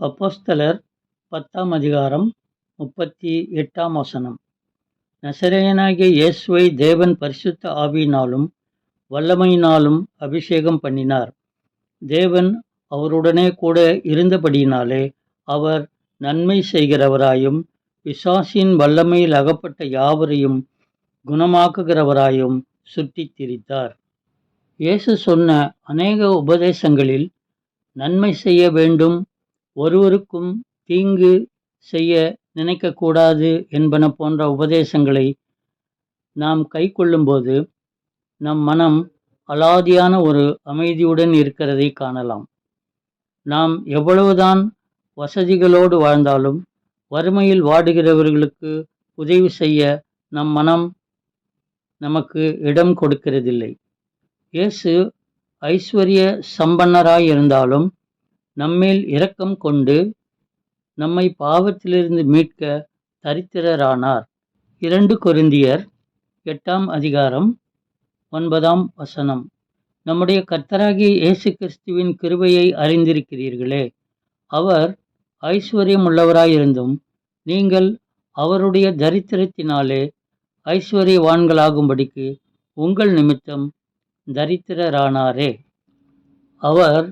அப்போஸ்தலர் பத்தாம் அதிகாரம் முப்பத்தி எட்டாம் வசனம். நசரேயனாகிய இயேசுவை தேவன் பரிசுத்த ஆவியினாலும் வல்லமையினாலும் அபிஷேகம் பண்ணினார். தேவன் அவருடனே கூட இருந்தபடியினாலே அவர் நன்மை செய்கிறவராயும் பிசாசின் வல்லமையில் அகப்பட்ட யாவரையும் குணமாக்குகிறவராயும் சுட்டி திரித்தார். இயேசு சொன்ன அநேக உபதேசங்களில் நன்மை செய்ய வேண்டும் ஒருவருக்கும் தீங்கு செய்ய நினைக்கக்கூடாது என்பன போன்ற உபதேசங்களை நாம் கைக்கொள்ளும்போது நம் மனம் அலாதியான ஒரு அமைதியுடன் இருக்கிறதை காணலாம். நாம் எவ்வளவுதான் வசதிகளோடு வாழ்ந்தாலும் வறுமையில் வாடுகிறவர்களுக்கு உதவி செய்ய நம் மனம் நமக்கு இடம் கொடுக்கிறதில்லை. இயேசு ஐஸ்வர்ய சம்பன்னராய் இருந்தாலும் நம்மேல் இரக்கம் கொண்டு நம்மை பாவத்திலிருந்து மீட்க தரித்திரரானார். இரண்டு கொருந்தியர் எட்டாம் அதிகாரம் ஒன்பதாம் வசனம். நம்முடைய கர்த்தராகிய இயேசு கிறிஸ்துவின் கிருபையை அறிந்திருக்கிறீர்களே. அவர் ஐஸ்வர்யம் உள்ளவராயிருந்தும் நீங்கள் அவருடைய தரித்திரத்தினாலே ஐஸ்வர்யவான்களாகும்படிக்கு உங்கள் நிமித்தம் தரித்திரரானாரே. அவர்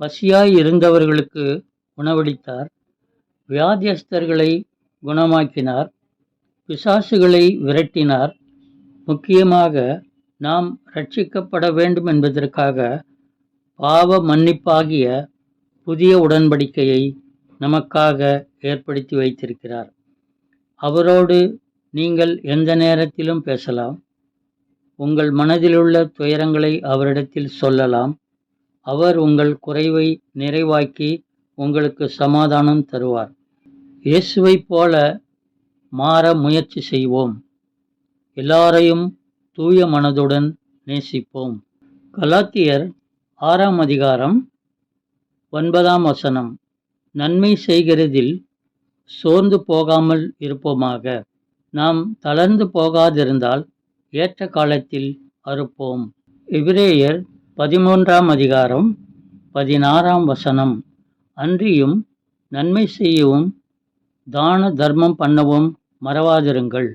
பசியாய் இருந்தவர்களுக்கு உணவளித்தார். வியாதியஸ்தர்களை குணமாக்கினார். பிசாசுகளை விரட்டினார். முக்கியமாக நாம் ரட்சிக்கப்பட வேண்டும் என்பதற்காக பாவ மன்னிப்பாகிய புதிய உடன்படிக்கையை நமக்காக ஏற்படுத்தி வைத்திருக்கிறார். அவரோடு நீங்கள் எந்த நேரத்திலும் பேசலாம். உங்கள் மனதிலுள்ள துயரங்களை அவரிடத்தில் சொல்லலாம். அவர் உங்கள் குறைவை நிறைவாக்கி உங்களுக்கு சமாதானம் தருவார். இயேசுவைப் போல மாற முயற்சி செய்வோம். எல்லாரையும் தூய மனதுடன் நேசிப்போம். கலாத்தியர் ஆறாம் அதிகாரம் ஒன்பதாம் வசனம். நன்மை செய்கிறதில் சோர்ந்து போகாமல் இருப்போமாக. நாம் தளர்ந்து போகாதிருந்தால் ஏற்ற காலத்தில் அறுப்போம். எபிரேயர் பதிமூன்றாம் அதிகாரம் பதினாறாம் வசனம். அன்றியும் நன்மை செய்யவும் தான தர்மம் பண்ணவும் மறவாதிருங்கள்.